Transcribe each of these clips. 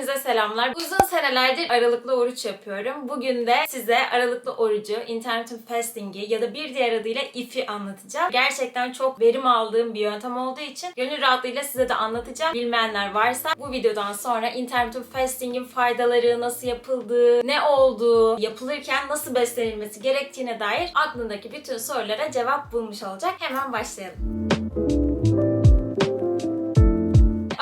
Hepinize selamlar. Uzun senelerdir aralıklı oruç yapıyorum. Bugün de size aralıklı orucu, intermittent fasting'i ya da bir diğer adıyla IF'i anlatacağım. Gerçekten çok verim aldığım bir yöntem olduğu için gönül rahatlığıyla size de anlatacağım. Bilmeyenler varsa bu videodan sonra intermittent fasting'in faydaları, nasıl yapıldığı, ne olduğu, yapılırken nasıl beslenilmesi gerektiğine dair aklındaki bütün sorulara cevap bulmuş olacak. Hemen başlayalım.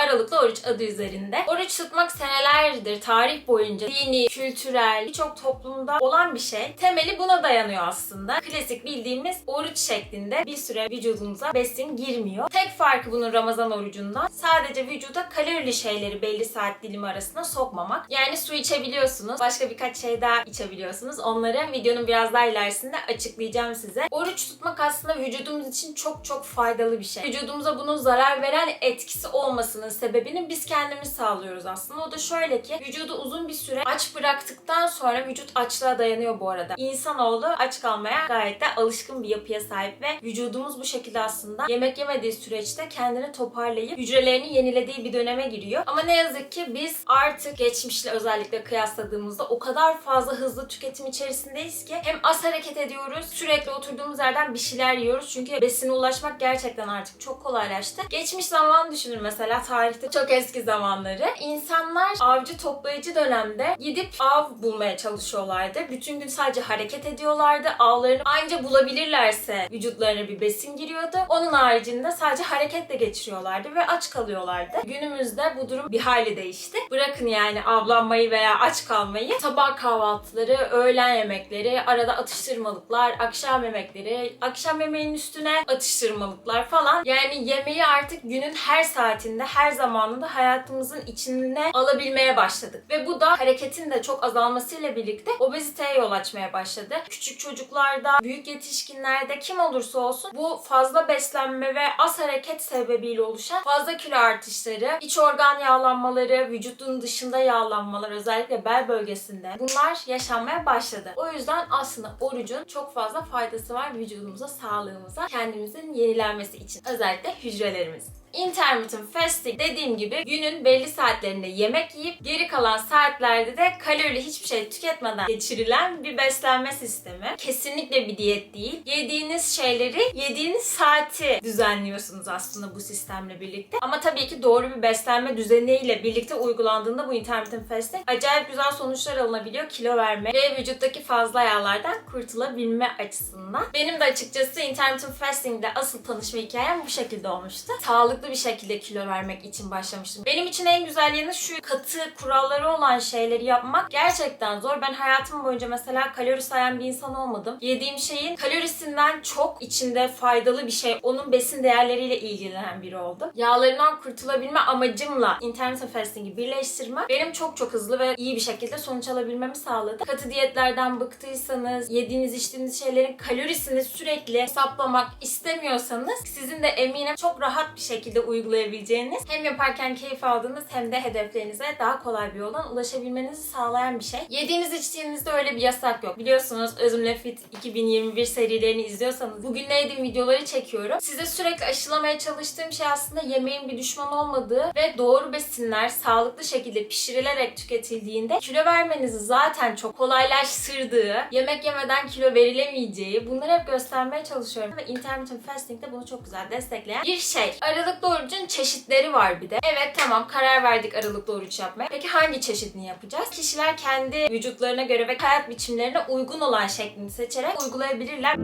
Aralıklı oruç adı üzerinde. Oruç tutmak senelerdir tarih boyunca dini, kültürel, birçok toplumda olan bir şey. Temeli buna dayanıyor aslında. Klasik bildiğimiz oruç şeklinde bir süre vücudumuza besin girmiyor. Tek farkı bunun Ramazan orucundan sadece vücuda kalorili şeyleri belli saat dilimi arasında sokmamak. Yani su içebiliyorsunuz. Başka birkaç şey daha içebiliyorsunuz. Onları videonun biraz daha ilerisinde açıklayacağım size. Oruç tutmak aslında vücudumuz için çok çok faydalı bir şey. Vücudumuza bunun zarar veren etkisi olmasının sebebini biz kendimiz sağlıyoruz aslında. O da şöyle ki vücudu uzun bir süre aç bıraktıktan sonra vücut açlığa dayanıyor bu arada. İnsanoğlu aç kalmaya gayet de alışkın bir yapıya sahip ve vücudumuz bu şekilde aslında yemek yemediği süreçte kendini toparlayıp hücrelerini yenilediği bir döneme giriyor. Ama ne yazık ki biz artık geçmişle özellikle kıyasladığımızda o kadar fazla hızlı tüketim içerisindeyiz ki hem az hareket ediyoruz, sürekli oturduğumuz yerden bir şeyler yiyoruz. Çünkü besine ulaşmak gerçekten artık çok kolaylaştı. Geçmiş zaman düşünün mesela tarihte çok eski zamanları. İnsanlar avcı toplayıcı dönemde gidip av bulmaya çalışıyorlardı. Bütün gün sadece hareket ediyorlardı. Avlarını anca bulabilirlerse vücutlarına bir besin giriyordu. Onun haricinde sadece hareketle geçiriyorlardı ve aç kalıyorlardı. Günümüzde bu durum bir hayli değişti. Bırakın yani avlanmayı veya aç kalmayı. Sabah kahvaltıları, öğlen yemekleri, arada atıştırmalıklar, akşam yemekleri, akşam yemeğinin üstüne atıştırmalıklar falan. Yani yemeği artık günün her saatinde, her zamanında hayatımızın içine alabilmeye başladık. Ve bu da hareketin de çok azalmasıyla birlikte obeziteye yol açmaya başladı. Küçük çocuklarda, büyük yetişkinlerde kim olursa olsun bu fazla beslenme ve az hareket sebebiyle oluşan fazla kilo artışları, iç organ yağlanmaları, vücudun dışında yağlanmalar özellikle bel bölgesinde bunlar yaşanmaya başladı. O yüzden aslında orucun çok fazla faydası var vücudumuza, sağlığımıza, kendimizin yenilenmesi için. Özellikle hücrelerimiz. Intermittent fasting dediğim gibi günün belli saatlerinde yemek yiyip geri kalan saatlerde de kalorili hiçbir şey tüketmeden geçirilen bir beslenme sistemi. Kesinlikle bir diyet değil. Yediğiniz şeyleri yediğiniz saati düzenliyorsunuz aslında bu sistemle birlikte. Ama tabii ki doğru bir beslenme düzeniyle birlikte uygulandığında bu intermittent fasting acayip güzel sonuçlar alınabiliyor kilo verme ve vücuttaki fazla yağlardan kurtulabilme açısından. Benim de açıkçası intermittent fasting ile asıl tanışma hikayem bu şekilde olmuştu. Sağlıklı bir şekilde kilo vermek için başlamıştım. Benim için en güzel yanı şu katı kuralları olan şeyleri yapmak gerçekten zor. Ben hayatım boyunca mesela kalori sayan bir insan olmadım. Yediğim şeyin kalorisinden çok içinde faydalı bir şey, onun besin değerleriyle ilgilenen biri oldum. Yağlarından kurtulabilme amacımla intermittent fasting'i birleştirme benim çok çok hızlı ve iyi bir şekilde sonuç alabilmemi sağladı. Katı diyetlerden bıktıysanız, yediğiniz içtiğiniz şeylerin kalorisini sürekli hesaplamak istemiyorsanız sizin de eminim çok rahat bir şekilde uygulayabileceğiniz hem yaparken keyif aldığınız hem de hedeflerinize daha kolay bir yoldan ulaşabilmenizi sağlayan bir şey. Yediğiniz içtiğinizde öyle bir yasak yok. Biliyorsunuz Özümle Fit 2021 serilerini izliyorsanız bugün ne yediğim videoları çekiyorum. Size sürekli aşılamaya çalıştığım şey aslında yemeğin bir düşman olmadığı ve doğru besinler sağlıklı şekilde pişirilerek tüketildiğinde kilo vermenizi zaten çok kolaylaştırdığı, yemek yemeden kilo verilemeyeceği bunları hep göstermeye çalışıyorum ve intermittent fasting de bunu çok güzel destekleyen bir şey. Aralıklı orucun çeşitleri var bir de. Evet tamam karar verdik aralıklı oruç yapmaya. Peki hangi çeşidini yapacağız? Kişiler kendi vücutlarına göre ve hayat biçimlerine uygun olan şeklini seçerek uygulayabilirler.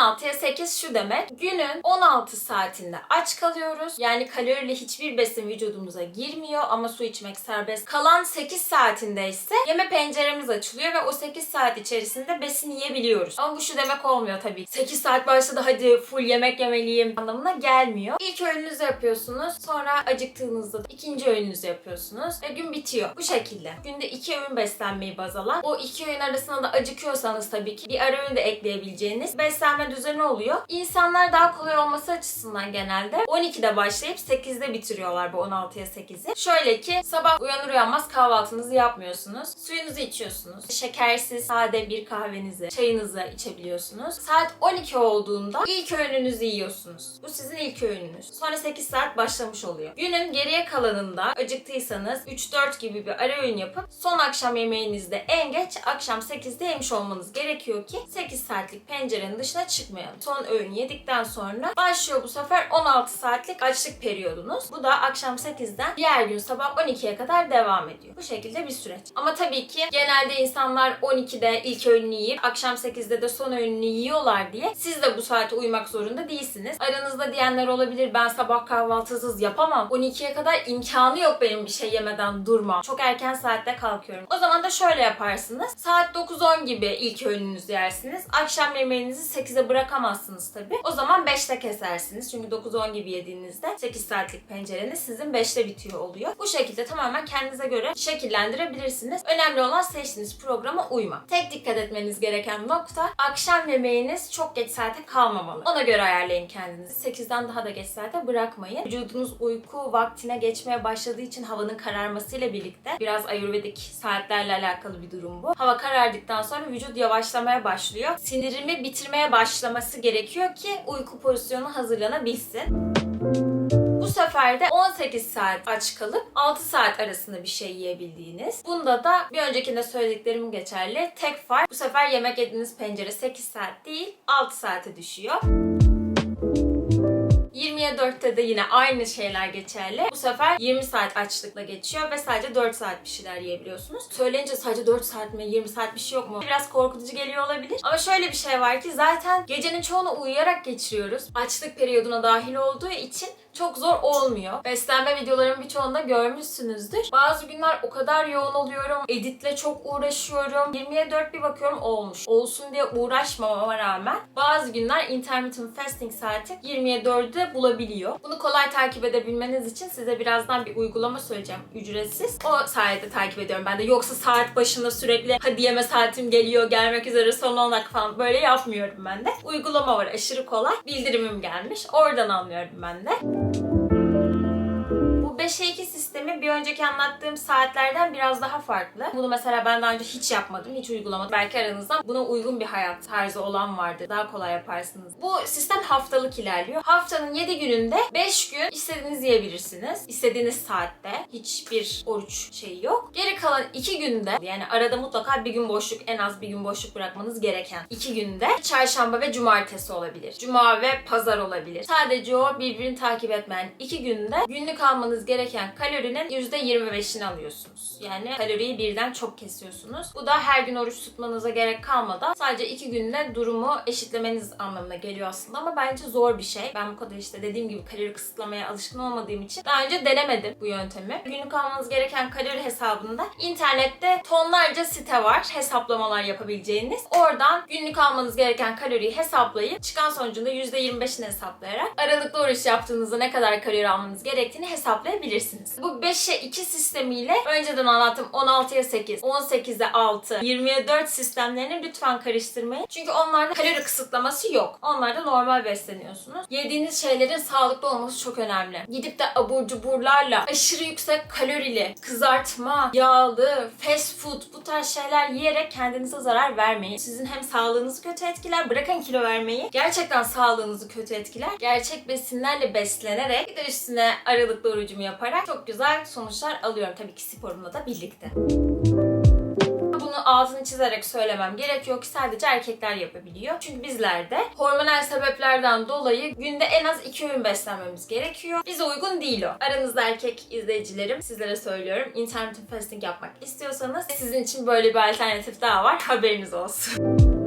16'ya 8 şu demek. Günün 16 saatinde aç kalıyoruz. Yani kalorili hiçbir besin vücudumuza girmiyor ama su içmek serbest. Kalan 8 saatinde ise yeme penceremiz açılıyor ve o 8 saat içerisinde besin yiyebiliyoruz. Ama bu şu demek olmuyor tabii. 8 saat başladı hadi full yemek yemeliyim anlamına gelmiyor. İlk öğününüzü yapıyorsunuz. Sonra acıktığınızda ikinci öğününüzü yapıyorsunuz ve gün bitiyor. Bu şekilde. Günde iki öğün beslenmeyi baz alan. O iki öğün arasında da acıkıyorsanız tabii ki bir ara öğün de ekleyebileceğiniz beslenme beslenme düzeni oluyor. İnsanlar daha kolay olması açısından genelde 12'de başlayıp 8'de bitiriyorlar bu 16'ya 8'i. Şöyle ki sabah uyanır uyanmaz kahvaltınızı yapmıyorsunuz. Suyunuzu içiyorsunuz. Şekersiz sade bir kahvenizi, çayınızı içebiliyorsunuz. Saat 12 olduğunda ilk öğününüzü yiyorsunuz. Bu sizin ilk öğününüz. Sonra 8 saat başlamış oluyor. Günün geriye kalanında acıktıysanız 3-4 gibi bir ara öğün yapıp son akşam yemeğinizde en geç akşam 8'de yemiş olmanız gerekiyor ki 8 saatlik pencerenin dışına çıkmayalım. Son öğün yedikten sonra başlıyor bu sefer 16 saatlik açlık periyodunuz. Bu da akşam 8'den diğer gün sabah 12'ye kadar devam ediyor. Bu şekilde bir süreç. Ama tabii ki genelde insanlar 12'de ilk öğününü yiyip akşam 8'de de son öğününü yiyorlar diye siz de bu saate uymak zorunda değilsiniz. Aranızda diyenler olabilir ben sabah kahvaltısız yapamam. 12'ye kadar imkanı yok benim bir şey yemeden durmam. Çok erken saatte kalkıyorum. O zaman da şöyle yaparsınız. Saat 9-10 gibi ilk öğününüzü yersiniz. Akşam yemeğinizi 8'e bırakamazsınız tabii. O zaman 5'te kesersiniz. Çünkü 9-10 gibi yediğinizde 8 saatlik pencereniz sizin 5'te bitiyor oluyor. Bu şekilde tamamen kendinize göre şekillendirebilirsiniz. Önemli olan seçtiğiniz programa uymak. Tek dikkat etmeniz gereken nokta akşam yemeğiniz çok geç saate kalmamalı. Ona göre ayarlayın kendinizi. 8'den daha da geç saate bırakmayın. Vücudunuz uyku vaktine geçmeye başladığı için havanın kararmasıyla birlikte biraz ayurvedik saatlerle alakalı bir durum bu. Hava karardıktan sonra vücut yavaşlamaya başlıyor. Sindirimi bitirmeye başlaması gerekiyor ki uyku pozisyonu hazırlanabilsin. Bu sefer de 18 saat aç kalıp 6 saat arasında bir şey yiyebildiğiniz. Bunda da bir öncekinde söylediklerim geçerli. Tek fark bu sefer yemek yediğiniz pencere 8 saat değil 6 saate düşüyor. 24'te de yine aynı şeyler geçerli. Bu sefer 20 saat açlıkla geçiyor ve sadece 4 saat bir şeyler yiyebiliyorsunuz. Söyleyince sadece 4 saat mi 20 saat bir şey yok mu? Biraz korkutucu geliyor olabilir. Ama şöyle bir şey var ki zaten gecenin çoğunu uyuyarak geçiriyoruz. Açlık periyoduna dahil olduğu için çok zor olmuyor. Beslenme videolarımın birçoğunda görmüşsünüzdür. Bazı günler o kadar yoğun oluyorum. Editle çok uğraşıyorum. 20'ye 4 bir bakıyorum olmuş. Olsun diye uğraşmamama rağmen bazı günler intermittent fasting saati 20'ye 4'ü de bulabiliyor. Bunu kolay takip edebilmeniz için size birazdan bir uygulama söyleyeceğim. Ücretsiz. O sayede takip ediyorum ben de. Yoksa saat başında sürekli hadi yeme saatim geliyor, gelmek üzere son 10 dakika falan böyle yapmıyorum ben de. Uygulama var aşırı kolay. Bildirimim gelmiş. Oradan anlıyorum ben de. Bu 5'e 2 sistemi bir önceki anlattığım saatlerden biraz daha farklı. Bunu mesela ben daha önce hiç yapmadım, hiç uygulamadım. Belki aranızdan buna uygun bir hayat tarzı olan vardır. Daha kolay yaparsınız. Bu sistem haftalık ilerliyor. Haftanın 7 gününde 5 gün istediğiniz yiyebilirsiniz. İstediğiniz saatte. Hiçbir oruç şeyi yok. Geri kalan 2 günde yani arada mutlaka bir gün boşluk, en az bir gün boşluk bırakmanız gereken 2 günde çarşamba ve cumartesi olabilir. Cuma ve pazar olabilir. Sadece o birbirini takip etmeyen 2 günde günlük almanız gereken kalorinin %25'ini alıyorsunuz. Yani kaloriyi birden çok kesiyorsunuz. Bu da her gün oruç tutmanıza gerek kalmadan sadece 2 günde durumu eşitlemeniz anlamına geliyor aslında ama bence zor bir şey. Ben bu kadar işte dediğim gibi kalori kısıtlamaya alışkın olmadığım için daha önce denemedim bu yöntemi. Günlük almanız gereken kalori hesabında internette tonlarca site var hesaplamalar yapabileceğiniz. Oradan günlük almanız gereken kaloriyi hesaplayıp çıkan sonucunda %25'ini hesaplayarak aralıklı oruç yaptığınızda ne kadar kalori almanız gerektiğini hesaplayabilirsiniz. Bu 5'e 2 sistemiyle önceden anlattığım 16'ya 8, 18'e 6, 20'ye 4 sistemlerini lütfen karıştırmayın. Çünkü onlarda kalori kısıtlaması yok. Onlarda normal besleniyorsunuz. Yediğiniz şeylerin sağlıklı olması çok önemli. Gidip de abur cuburlarla aşırı yüksek kalorili, kızartma, yağlı, fast food bu tarz şeyler yiyerek kendinize zarar vermeyin. Sizin hem sağlığınızı kötü etkiler, bırakın kilo vermeyi. Gerçekten sağlığınızı kötü etkiler. Gerçek besinlerle beslenerek bir de üstüne aralıklı orucumu yaparak çok güzel sonuçlar alıyorum. Tabii ki sporumla da birlikte. Bunu altını çizerek söylemem gerekiyor ki sadece erkekler yapabiliyor. Çünkü bizlerde hormonal sebeplerden dolayı günde en az iki öğün beslenmemiz gerekiyor. Bize uygun değil o. Aranızda erkek izleyicilerim sizlere söylüyorum. Intermittent fasting yapmak istiyorsanız sizin için böyle bir alternatif daha var. Haberiniz olsun.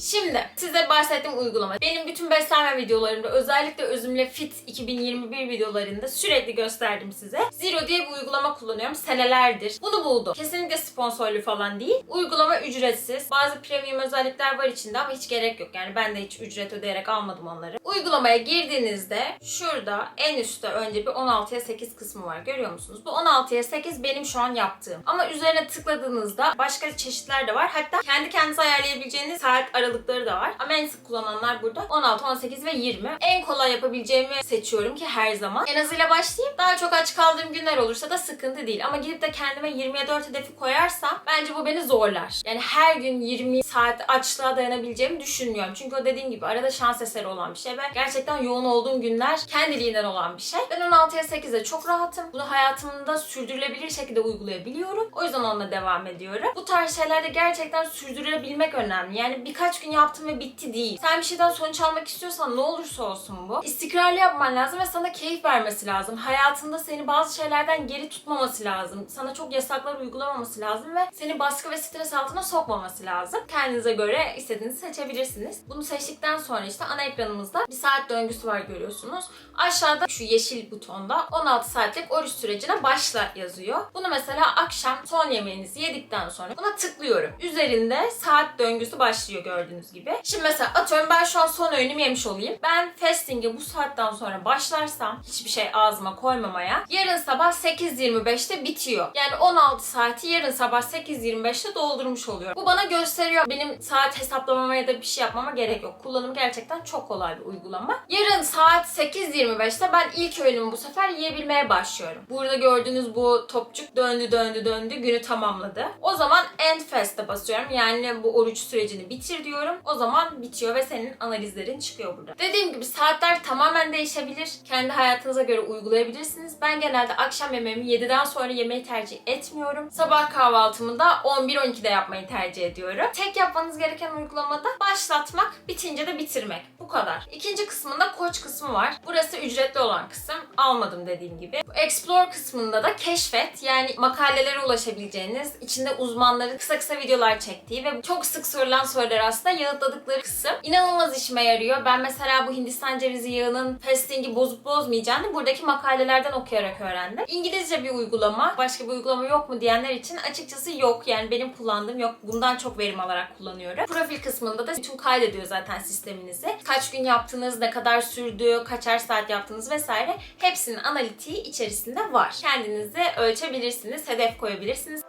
Şimdi size bahsettiğim uygulama. Benim bütün beslenme videolarımda özellikle Özümle Fit 2021 videolarında sürekli gösterdim size. Zero diye bir uygulama kullanıyorum senelerdir. Bunu buldum. Kesinlikle sponsorlu falan değil. Uygulama ücretsiz. Bazı premium özellikler var içinde ama hiç gerek yok. Yani ben de hiç ücret ödeyerek almadım onları. Uygulamaya girdiğinizde şurada en üstte önce bir 16'ya 8 kısmı var. Görüyor musunuz? Bu 16'ya 8 benim şu an yaptığım. Ama üzerine tıkladığınızda başka çeşitler de var. Hatta kendi kendinize ayarlayabileceğiniz saat aralığı aralıkları da var. Ama en sık kullananlar burada 16, 18 ve 20. En kolay yapabileceğimi seçiyorum ki her zaman. En azıyla başlayayım. Daha çok aç kaldığım günler olursa da sıkıntı değil. Ama gidip de kendime 24 hedefi koyarsam bence bu beni zorlar. Yani her gün 20 saat açlığa dayanabileceğimi düşünmüyorum. Çünkü o dediğim gibi arada şans eseri olan bir şey ve gerçekten yoğun olduğum günler kendiliğinden olan bir şey. Ben 16'ya 8'e çok rahatım. Bunu hayatımda sürdürülebilir şekilde uygulayabiliyorum. O yüzden onunla devam ediyorum. Bu tarz şeylerde gerçekten sürdürebilmek önemli. Yani birkaç gün yaptım ve bitti değil. Sen bir şeyden sonuç almak istiyorsan ne olursa olsun bu. istikrarlı yapman lazım ve sana keyif vermesi lazım. Hayatında seni bazı şeylerden geri tutmaması lazım. Sana çok yasaklar uygulamaması lazım ve seni baskı ve stres altına sokmaması lazım. Kendinize göre istediğinizi seçebilirsiniz. Bunu seçtikten sonra işte ana ekranımızda bir saat döngüsü var görüyorsunuz. Aşağıda şu yeşil butonda 16 saatlik oruç sürecine başla yazıyor. Bunu mesela akşam son yemeğinizi yedikten sonra buna tıklıyorum. Üzerinde saat döngüsü başlıyor gördüğünüz gibi. Şimdi mesela atıyorum ben şu an son öğünümü yemiş olayım. Ben fasting'e bu saatten sonra başlarsam hiçbir şey ağzıma koymamaya yarın sabah 8.25'te bitiyor. Yani 16 saati yarın sabah 8.25'te doldurmuş oluyorum. Bu bana gösteriyor. Benim saat hesaplamama ya da bir şey yapmama gerek yok. Kullanım gerçekten çok kolay bir uygulama. Yarın saat 8.25'te ben ilk öğünümü bu sefer yiyebilmeye başlıyorum. Burada gördüğünüz bu topçuk döndü döndü döndü günü tamamladı. O zaman end fast'e basıyorum. Yani bu oruç sürecini bitir diyorum. O zaman bitiyor ve senin analizlerin çıkıyor burada. Dediğim gibi saatler tamamen değişebilir. Kendi hayatınıza göre uygulayabilirsiniz. Ben genelde akşam yemeğimi 7'den sonra yemeyi tercih etmiyorum. Sabah kahvaltımı da 11-12'de yapmayı tercih ediyorum. Tek yapmanız gereken uygulamada başlatmak, bitince de bitirmek. Bu kadar. İkinci kısmında koç kısmı var. Burası ücretli olan kısım. Almadım dediğim gibi. Explore kısmında da keşfet yani makalelere ulaşabileceğiniz, içinde uzmanların kısa kısa videolar çektiği ve çok sık sorulan soruları aslında yanıtladıkları kısım. İnanılmaz işime yarıyor. Ben mesela bu Hindistan cevizi yağının fastingi bozup bozmayacağını buradaki makalelerden okuyarak öğrendim. İngilizce bir uygulama, başka bir uygulama yok mu diyenler için açıkçası yok. Yani benim kullandığım yok. Bundan çok verim alarak kullanıyorum. Profil kısmında da bütün kaydediyor zaten sisteminizi. Kaç gün yaptınız, ne kadar sürdü, kaçar saat yaptınız vesaire. Hepsinin analitiği içerisinde var. Kendinizi ölçebilirsiniz, hedef koyabilirsiniz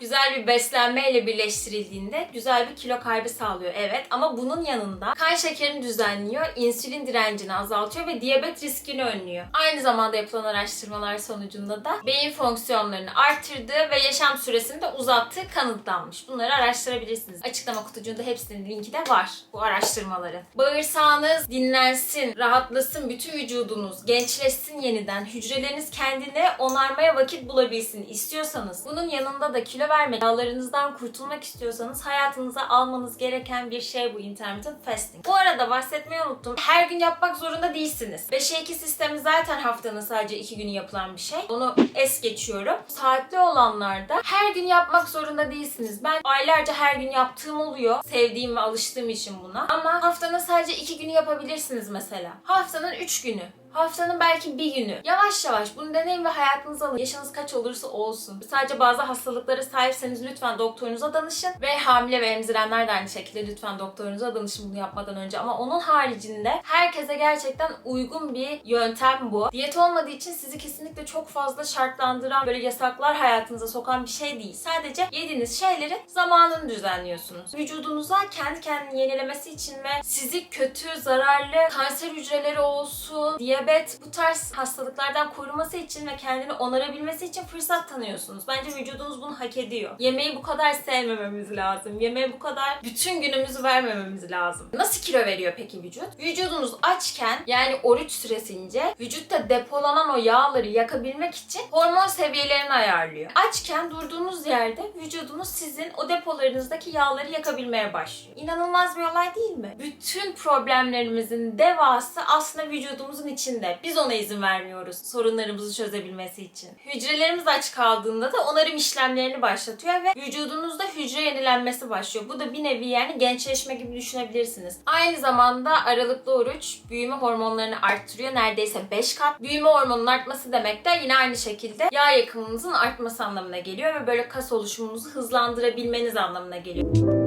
güzel bir beslenmeyle birleştirildiğinde güzel bir kilo kaybı sağlıyor evet ama bunun yanında kan şekerini düzenliyor, insülin direncini azaltıyor ve diyabet riskini önlüyor. Aynı zamanda yapılan araştırmalar sonucunda da beyin fonksiyonlarını arttırdığı ve yaşam süresini de uzattığı kanıtlanmış. Bunları araştırabilirsiniz. Açıklama kutucuğunda hepsinin linki de var bu araştırmaların. Bağırsağınız dinlensin, rahatlasın, bütün vücudunuz gençleşsin yeniden, hücreleriniz kendine onarmaya vakit bulabilsin istiyorsanız bunun yanında da kilo verme, yağlarınızdan kurtulmak istiyorsanız hayatınıza almanız gereken bir şey bu intermittent fasting. Bu arada bahsetmeyi unuttum. Her gün yapmak zorunda değilsiniz. 5'e 2 sistemi zaten haftanın sadece 2 günü yapılan bir şey. Onu es geçiyorum. Saatli olanlarda her gün yapmak zorunda değilsiniz. Ben aylarca her gün yaptığım oluyor. Sevdiğim ve alıştığım için buna. Ama haftanın sadece 2 günü yapabilirsiniz mesela. Haftanın 3 günü. Haftanın belki bir günü. Yavaş yavaş bunu deneyin ve hayatınıza alın. Yaşınız kaç olursa olsun. Sadece bazı hastalıklara sahipseniz lütfen doktorunuza danışın. Ve hamile ve emzirenler de aynı şekilde lütfen doktorunuza danışın bunu yapmadan önce. Ama onun haricinde herkese gerçekten uygun bir yöntem bu. Diyet olmadığı için sizi kesinlikle çok fazla şartlandıran, böyle yasaklar hayatınıza sokan bir şey değil. Sadece yediğiniz şeylerin zamanını düzenliyorsunuz. Vücudunuza kendi kendini yenilemesi için ve sizi kötü, zararlı kanser hücreleri olsun, diyabet, bu tarz hastalıklardan koruması için ve kendini onarabilmesi için fırsat tanıyorsunuz. Bence vücudunuz bunu hak ediyor. Yemeği bu kadar sevmememiz lazım. Yemeğe bu kadar bütün günümüzü vermememiz lazım. Nasıl kilo veriyor peki vücut? Vücudunuz açken yani oruç süresince vücutta depolanan o yağları yakabilmek için hormon seviyelerini ayarlıyor. Açken durduğunuz yerde vücudunuz sizin o depolarınızdaki yağları yakabilmeye başlıyor. İnanılmaz bir olay değil mi? Bütün problemlerimizin devası aslında vücudumuzun içinde. Biz ona izin vermiyoruz sorunlarımızı çözebilmesi için. Hücrelerimiz aç kaldığında da onarım işlemlerini başlatıyor ve vücudunuzda hücre yenilenmesi başlıyor. Bu da bir nevi yani gençleşme gibi düşünebilirsiniz. Aynı zamanda aralıklı oruç büyüme hormonlarını arttırıyor. Neredeyse 5 kat. Büyüme hormonunun artması demek de yine aynı şekilde yağ yakımınızın artması anlamına geliyor ve böyle kas oluşumunuzu hızlandırabilmeniz anlamına geliyor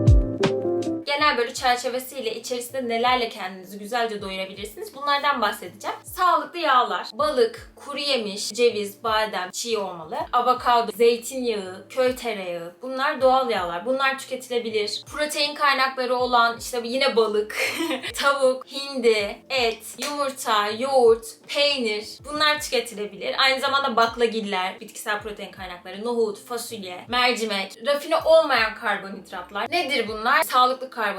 genel böyle çerçevesiyle içerisinde nelerle kendinizi güzelce doyurabilirsiniz bunlardan bahsedeceğim. Sağlıklı yağlar, balık, kuru yemiş, ceviz, badem, çiğ olmalı, avokado, zeytinyağı, köy tereyağı bunlar doğal yağlar. Bunlar tüketilebilir. Protein kaynakları olan işte yine balık, tavuk, hindi, et, yumurta, yoğurt, peynir bunlar tüketilebilir. Aynı zamanda baklagiller, bitkisel protein kaynakları, nohut, fasulye, mercimek, rafine olmayan karbonhidratlar. Nedir bunlar? Sağlıklı karbonhidratlar.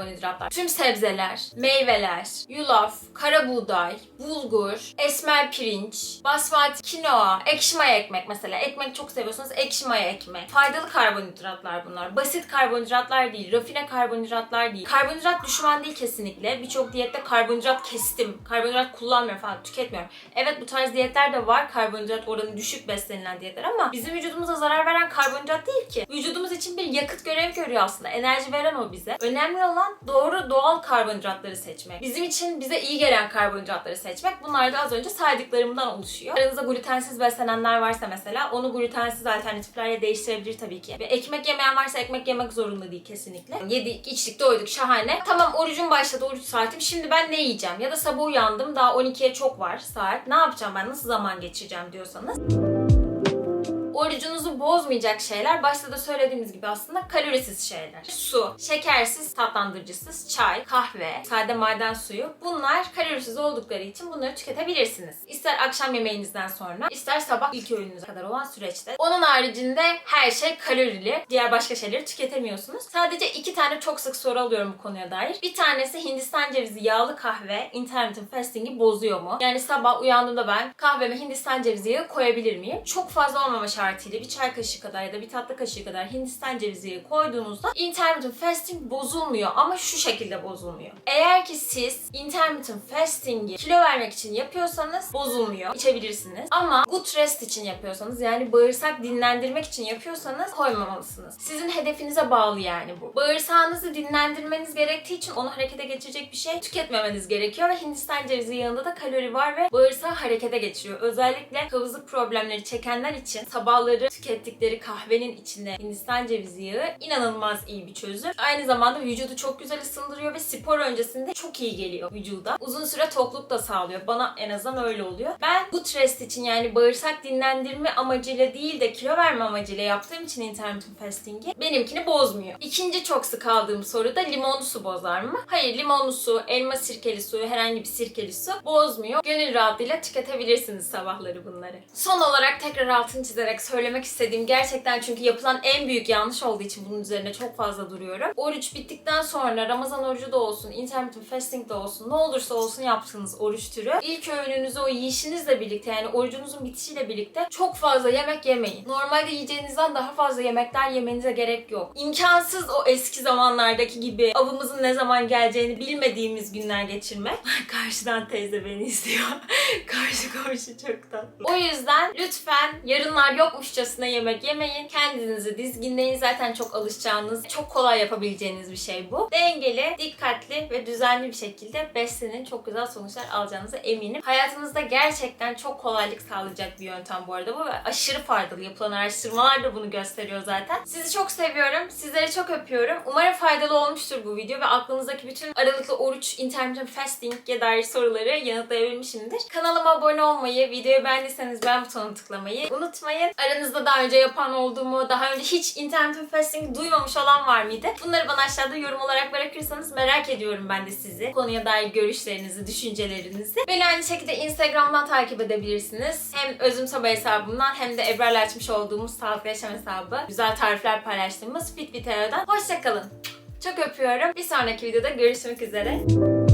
Tüm sebzeler, meyveler, yulaf, kara buğday, bulgur, esmer pirinç, basmati kinoa, ekşi maya ekmek mesela. Ekmek çok seviyorsanız ekşi maya ekmek. Faydalı karbonhidratlar bunlar. Basit karbonhidratlar değil, rafine karbonhidratlar değil. Karbonhidrat düşman değil kesinlikle. Birçok diyette karbonhidrat kestim. Karbonhidrat kullanmıyorum falan, tüketmiyorum. Evet bu tarz diyetler de var. Karbonhidrat oranı düşük beslenilen diyetler ama bizim vücudumuza zarar veren karbonhidrat değil ki. Vücudumuz için bir yakıt görevi görüyor aslında. Enerji veren o bize. Önemli olan doğru doğal karbonhidratları seçmek. Bizim için bize iyi gelen karbonhidratları seçmek. Bunlar da az önce saydıklarımdan oluşuyor. Aranızda glutensiz beslenenler varsa mesela onu glutensiz alternatiflerle değiştirebilir tabii ki. Ve ekmek yemeyen varsa ekmek yemek zorunda değil kesinlikle. Yedik, içtik, doyduk şahane. Tamam orucum başladı, oruç saatim. Şimdi ben ne yiyeceğim? Ya da sabah uyandım daha 12'ye çok var saat. Ne yapacağım ben? Nasıl zaman geçireceğim diyorsanız orucunuzu bozmayacak şeyler başta da söylediğimiz gibi aslında kalorisiz şeyler. Su, şekersiz, tatlandırıcısız, çay, kahve, sade maden suyu bunlar kalorisiz oldukları için bunları tüketebilirsiniz. İster akşam yemeğinizden sonra, ister sabah ilk öğününüze kadar olan süreçte. Onun haricinde her şey kalorili. Diğer başka şeyleri tüketemiyorsunuz. Sadece iki tane çok sık soru alıyorum bu konuya dair. Bir tanesi Hindistan cevizi yağlı kahve intermittent fasting'i bozuyor mu? Yani sabah uyandığımda ben kahveme Hindistan cevizi yağı koyabilir miyim? Çok fazla olmama şartıyla bir çay kaşığı kadar ya da bir tatlı kaşığı kadar Hindistan cevizi koyduğunuzda intermittent fasting bozulmuyor ama şu şekilde bozulmuyor. Eğer ki siz intermittent fasting'i kilo vermek için yapıyorsanız bozulmuyor. İçebilirsiniz. Ama good rest için yapıyorsanız yani bağırsak dinlendirmek için yapıyorsanız koymamalısınız. Sizin hedefinize bağlı yani bu. Bağırsağınızı dinlendirmeniz gerektiği için onu harekete geçirecek bir şey tüketmemeniz gerekiyor ve Hindistan cevizi yağında da kalori var ve bağırsağı harekete geçiriyor. Özellikle kabızlık problemleri çekenler için sabahları tükettikleri kahvenin içinde Hindistan cevizi yağı inanılmaz iyi bir çözüm. Aynı zamanda vücudu çok güzel ısındırıyor ve spor öncesinde çok iyi geliyor vücuda. Uzun süre tokluk da sağlıyor. Bana en azından öyle oluyor. Ben bu rest için yani bağırsak dinlendirme amacıyla değil de kilo verme amacıyla yaptığım için intermittent fasting'i benimkini bozmuyor. İkinci çok sık aldığım soru da limonlu su bozar mı? Hayır limonlu su, elma sirkeli su, herhangi bir sirkeli su bozmuyor. Gönül rahatlığıyla tüketebilirsiniz sabahları bunları. Son olarak tekrar altını çizerek söylemek istediğim gerçekten çünkü yapılan en büyük yanlış olduğu için bunun üzerine çok fazla duruyorum. Oruç bittikten sonra Ramazan orucu da olsun, intermittent fasting de olsun, ne olursa olsun yaptığınız oruç türü ilk öğününüzü o yiyişinizle birlikte yani orucunuzun bitişiyle birlikte çok fazla yemek yemeyin. Normalde yiyeceğinizden daha fazla yemekler yemenize gerek yok. İmkansız o eski zamanlardaki gibi avımızın ne zaman geleceğini bilmediğimiz günler geçirmek. Karşıdan teyze beni izliyor. Karşı komşu çok tatlı. O yüzden lütfen yarınlar yokmuşçasına yemek yemeyin. Kendinizi dizginleyin. Zaten çok alışacağınız, çok kolay yapabileceğiniz bir şey bu. Dengeli, dikkatli ve düzenli bir şekilde beslenin. Çok güzel sonuçlar alacağınıza eminim. Hayatınızda gerçekten çok kolaylık sağlayacak bir yöntem bu arada bu ve aşırı faydalı. Yapılan araştırmalar da bunu gösteriyor zaten. Sizi çok seviyorum. Sizleri çok öpüyorum. Umarım faydalı olmuştur bu video ve aklınızdaki bütün aralıklı oruç, intermittent fasting'e dair soruları yanıtlayabilmişimdir. Kanalıma abone olmayı, videoyu beğendiyseniz beğen butonuna tıklamayı unutmayın. Aranızda daha önce yapan oldu mu, daha önce hiç intermittent fasting duymamış olan var mıydı? Bunları bana aşağıda yorum olarak bırakırsanız merak ediyorum ben de sizi. Konuya dair görüşlerinizi, düşüncelerinizi. Beni aynı şekilde Instagram'dan takip edebilirsiniz. Hem Özüm Sabah hesabımdan hem de Ebrar'la açmış olduğumuz Sağlıklı Yaşam hesabı. Güzel tarifler paylaştığımız Fit Viteo'dan. Hoşçakalın. Çok öpüyorum. Bir sonraki videoda görüşmek üzere.